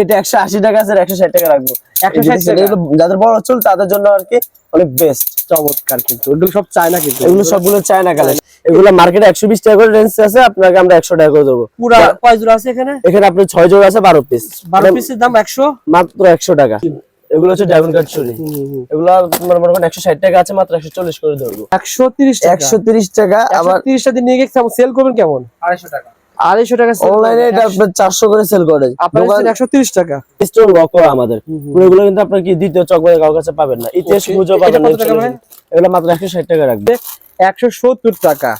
এটা একশো আশি টাকা আছে একশো ষাট টাকা রাখব। 160 এই যে টাকা? এগুলো যাদের বড় চুল তাদের জন্য আর কি অনেক বেস্ট চমৎকার কিন্তু। এগুলো সব চায়না কিন্তু। এগুলো সবগুলো চায়না কালার এগুলো মার্কেটে একশো বিশ টাকা করে রেঞ্জ আছে আপনাকে আমরা একশো টাকা করে দেবো। পুরা কয় জোড়া আছে এখানে? এখানে আপনার ছয় জোড়া আছে বারো পিস বারো পিসের দাম একশো? মাত্র একশো টাকা। এগুলো হচ্ছে ড্রাগন কাঠ চুরি এগুলো তোমার মনে করেন একশো ষাট টাকা আছে মাত্র একশো চল্লিশ করে ধরবো একশো তিরিশ একশো তিরিশ টাকা আবার তিরিশটা দিন নিয়ে গেছে সেল করবেন কেমন? আড়াইশো টাকা। আড়াইশো টাকা অনলাইনে এটা আপনার চারশো করে সেল করে। আপনার একশো তিরিশ টাকা। স্টোর লক আমাদের। পুরোগুলো কিন্তু আপনার কি দ্বিতীয় চকবাই কারোর কাছে পাবেন না। ইতিহাস. খুঁজে পাবেন না? এগুলো মাত্র একশো ষাট টাকা রাখবে। একশো সত্তর টাকা।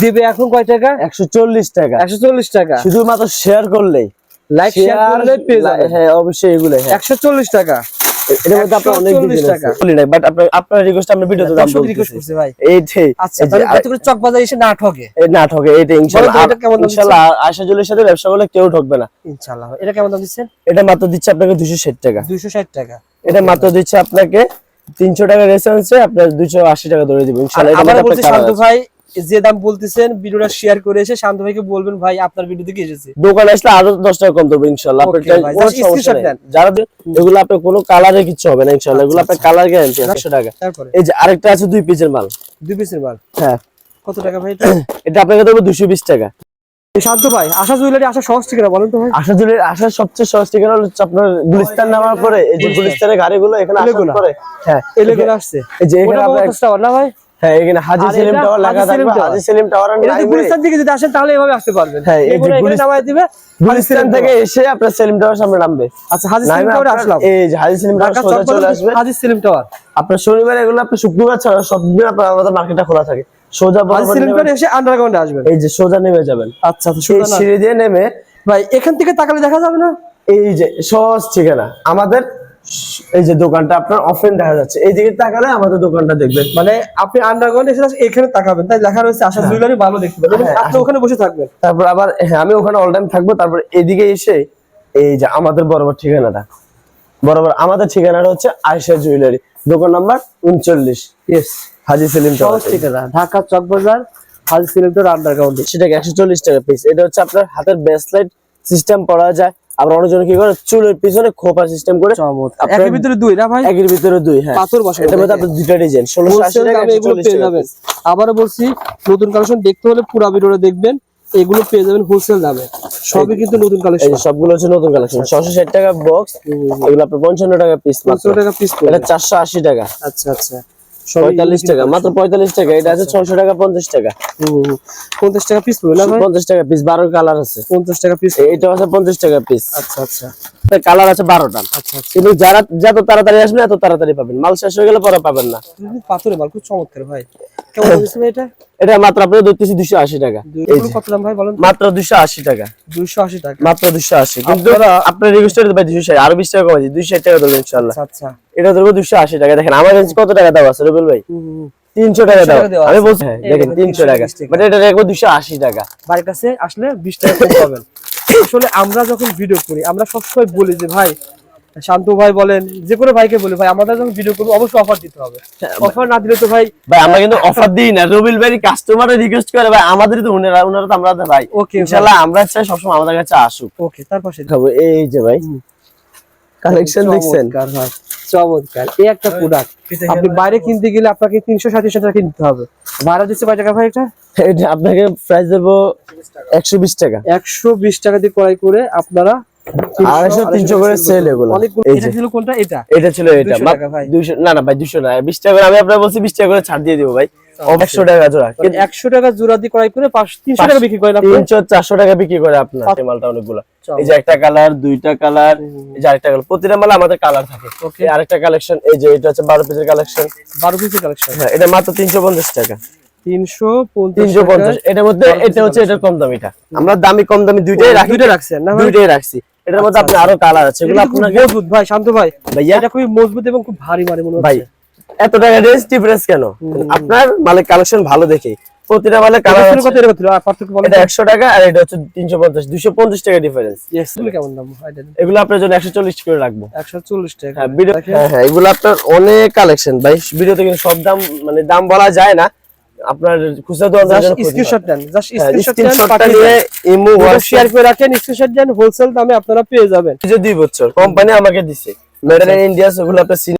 দিবে এখন কয় টাকা? একশো চল্লিশ টাকা। একশো চল্লিশ টাকা। শুধুমাত্র শেয়ার করলেই। লাইক শেয়ার করলে পেয়ে হ্যাঁ অবশ্যই এগুলো হ্যাঁ। একশো চল্লিশ টাকা। মধ্যে আপনার অনেক 140 টাকা। বলি না বাট আপনার আপনার রিকোয়েস্ট আমরা ভিডিওতে দাম দর্শক রিকোয়েস্ট বলতেছি। ভাই। এইটাই আচ্ছা তাহলে আর- চক বাজার এসে না ঠকে? না ঠকে এইটা ইনশাআল্লাহ বলো তো এটা কেমন দাম ইনশাআল্লাহ আয়শা জুলের সাথে ব্যবসা করলে কেউ ঠকবে না। এটা কেমন দাম দিচ্ছেন? এটা মাত্র দিচ্ছে আপনাকে টাকা। দুইশো ষাট টাকা। এটা মাত্র দিচ্ছে আপনাকে তিনশো টাকা রেফারেন্সে আপনার দুশো আশি টাকা ধরে দিব ইনশাআল্লাহ এটা। ভাই যে দাম বলতেছেন ভিডিওটা শেয়ার করে এসে শান্ত ভাইকে বলবেন ভাই আপনার ভিডিও থেকে এসেছে দোকানে আসলে আরও দশ টাকা কম দেবো ইনশাল্লাহ। যারা এগুলো আপনার কোনো কালারে কিছু হবে না ইনশাল্লাহ এগুলো আপনার কালার গ্যারান্টি একশো টাকা এই যে আরেকটা আছে দুই পিসের মাল দুই পিসের মাল হ্যাঁ কত টাকা ভাই এটা আপনাকে দেবো দুশো বিশ টাকা শান্ত ভাই আশা জুয়েলারি আশা সহজ ঠিকানা বলেন তো ভাই আশা জুড়ে আসার সবচেয়ে সহজ ঠিকানা হচ্ছে আপনার গুলিস্তান নামার পরে এই যে গুলিস্তানের গাড়িগুলো এখানে আসার পরে হ্যাঁ এলে আসছে এই যে এখানে আপনার ভাই হ্যাঁ এখানে হাজি সেলিম টাওয়ার লেখা থাকবে হাজি সেলিম টাওয়ার আর এটা গুলিস্তান থেকে যদি আসেন তাহলে এভাবে আসতে পারবেন। হ্যাঁ, এই যে এগুলো এখানে গুলিস্তান- নামায় দিবে গুলিস্তান থেকে এসে আপনার সেলিম টাওয়ার সামনে নামবে। আচ্ছা হাজি সেলিম নাইমে আসলাম। এই যে হাজি সেলিম টাওয়ার সোজা চলে আসবে। হাজি সেলিম টাওয়ার। আপনার শনিবার এগুলো আপনার শুক্রবার ছাড়া সব দিন আপনার আমাদের মার্কেটটা খোলা থাকে। সোজা হাজি সেলিম এসে আন্ডারগ্রাউন্ডে আসবেন। এই যে সোজা নেমে যাবেন। আচ্ছা আচ্ছা এই সিঁড়ি দিয়ে নেমে ভাই এখান থেকে তাকালে দেখা যাবে না? এই যে সহজ ঠিকানা। আমাদের এই যে দোকানটা আপনার অফেন দেখা যাচ্ছে। এই দিকে তাকালে আমাদের দোকানটা দেখবেন। মানে আপনি আন্ডারগ্রাউন্ডে এসে এখানে তাকাবেন। তাই লেখা রয়েছে আশা জুয়েলারি ভালো দেখতে পাবেন। হ্যাঁ, আপনি ওখানে বসে থাকবেন। তারপর আবার হ্যাঁ আমি ওখানে অল টাইম থাকব। তারপর এদিকে এসে এই যে আমাদের বরাবর ঠিকানাটা। বরাবর আমাদের ঠিকানাটা হচ্ছে আয়সা জুয়েলারি। দোকান নাম্বার উনচল্লিশ। ইয়েস হাজি সেলিম ঠিকানা ঢাকা চকবাজার হাজি সেলিম আন্ডারগ্রাউন্ডে সেটাকে একশো চল্লিশ টাকা পিস এটা হচ্ছে আপনার হাতের ব্রেসলাইট সিস্টেম পরা যায়। আবার অনেকজন কি করে? চুলের পিছনে খোপা সিস্টেম করে একের ভিতরে দুই না ভাই? একের ভিতরে দুই হ্যাঁ। পাথর বসানো এটার মধ্যে আপনার দুইটা ডিজাইন ষোলোশো আশি হোলসেল টাকা এগুলো পেয়ে যাবেন। আবারও বলছি নতুন কালেকশন দেখতে হলে পুরো ভিডিওটা দেখবেন। এগুলো পেয়ে যাবেন হোলসেল দামে। সবই কিন্তু নতুন কালেকশন সবগুলো হচ্ছে নতুন কালেকশন ছশো ষাট টাকা বক্স এগুলো আপনার পঞ্চান্ন টাকা পিস পাঁচশো টাকা পিস এটা চারশো আশি টাকা। আচ্ছা আচ্ছা। পঁয়তাল্লিশ টাকা মাত্র পঁয়তাল্লিশ টাকা এটা আছে ছয়শো টাকা পঞ্চাশ টাকা। পঞ্চাশ টাকা পিস পড়বে না পঞ্চাশ টাকা পিস বারো কালার আছে। পঞ্চাশ টাকা পিস এইটা আছে পঞ্চাশ টাকা পিস আচ্ছা আচ্ছা। কালার আছে বারোটা। আচ্ছা আচ্ছা। কিন্তু যারা যত তাড়াতাড়ি আসবেন এত তাড়াতাড়ি পাবেন। মাল শেষ হয়ে গেলে পরে পাবেন না। পাথরের মাল খুব চমৎকার ভাই। দাম এটা? এটা মাত্র আপনার ধরতেছি দুশো আশি টাকা। এই এগুলো যে, কত দাম ভাই বলেন মাত্র দুশো আশি টাকা। দুইশো আশি টাকা। মাত্র দুশো আশি। কিন্তু আপনার রেজিস্টার ভাই দুশো ষাট আরও বিশ টাকা কমাচ্ছি দুশো ষাট টাকা ধরবেন ইনশাল্লাহ আচ্ছা এটা ধরবো দুশো আশি টাকা। দেখেন আমার রেঞ্জ কত টাকা দাও আছে রবিল ভাই। তিনশো টাকা দাও আমি বলছি হ্যাঁ, দেখেন তিনশো টাকা। 320 টাকা। বাট এটা রাখব দুশো আশি টাকা। বাড়ির কাছে আসলে বিশ টাকা পাবেন। আসলে আমরা যখন ভিডিও করি আমরা সবসময় বলি যে ভাই শান্ত ভাই বলেন যে কোনো ভাইকে বলি ভাই আমাদের যখন ভিডিও করব অবশ্যই অফার দিতে হবে। অফার না দিলে তো ভাই ভাই আমরা কিন্তু অফার দিই না। রবিল ভাই কাস্টমার রিকোয়েস্ট করে ভাই আমাদেরই তো উনারা উনারা তো আমরা ভাই। ওকে ইনশাআল্লাহ আমরা চাই সবসময় আমাদের কাছে আসুক। ওকে তার পাশে খাব এই যে ভাই। কালেকশন দেখছেন চমৎকার ভাই। চমৎকার। এই একটা প্রোডাক্ট আপনি বাইরে কিনতে গেলে আপনাকে তিনশো ষাট টাকা কিনতে হবে। ভাড়া দিচ্ছে কয় টাকা ভাই এটা? এটা আপনাকে প্রাইস দেবো একশো বিশ টাকা। একশো বিশ টাকা দিয়ে ক্রয় করে আপনারা আড়াইশো তিনশো করে সেল এগুলো। এটা ছিল কোনটা? এটা। এটা ছিল এটা। 200 ভাই। দুইশো না না ভাই দুশো না। বিশ টাকা করে আমি আপনার বলছি বিশ টাকা করে ছাড় দিয়ে দিব ভাই। একশো টাকা জোড়া। একশো টাকা জোড়া দিয়ে ক্রয় করে পাঁচ তিনশো টাকা বিক্রি আপনি। তিনশো চারশো টাকা বিক্রি করে আপনার মালটা অনেকগুলো। এই যে একটা কালার দুইটা কালার এই যে আরেকটা কালার। প্রতিটা মালে আমাদের কালার থাকে. এই আরেকটা কালেকশন এই যে এটা হচ্ছে বারো পিসের কালেকশন। বারো পিসের কালেকশন। হ্যাঁ এটা মাত্র তিনশো পঞ্চাশ টাকা। তিনশো পঞ্চাশ তিনশো পঞ্চাশ। এটার মধ্যে এটা হচ্ছে এটার কম দামিটা আমরা দামি কম দামি দুইটাই রাখি। দুইটা রাখছেন? না ভাই? দুইটাই রাখছি। এটার মধ্যে আপনি আরও কালার আছে। এগুলো আপনাকে মজবুত। ভাই শান্ত ভাই ভাইয়া? এটা খুবই মজবুত এবং খুব ভারী মানে মনে ভাই হচ্ছে। এত টাকা রেঞ্জ ডিফারেন্স কেন? আপনার মালে কালেকশন ভালো দেখে প্রতিটা মালে কালার ছিল কত এরকম ছিল? পার্থক্য বলেন। এটা একশো টাকা আর এটা হচ্ছে তিনশো পঞ্চাশ দুশো পঞ্চাশ টাকা ডিফারেন্স এগুলো কেমন দাম? এগুলো আপনার জন্য একশো চল্লিশ করে রাখব। একশো চল্লিশ টাকা। হ্যাঁ ভিডিও হ্যাঁ হ্যাঁ এগুলো আপনার অনেক কালেকশন ভাই। ভিডিওতে কিন্তু সব দাম মানে দাম বলা যায় না। আপনার খুচরা স্ক্রিনশট নেন জাস্ট স্ক্রিনশট নিয়ে দেন ইমো শেয়ার করে রাখেন স্ক্রিনশট দেন হোলসেল দামে আপনারা পেয়ে যাবেন। দুই বছর কোম্পানি আমাকে দিছে। মেড ইন ইন্ডিয়া সেগুলো আপনার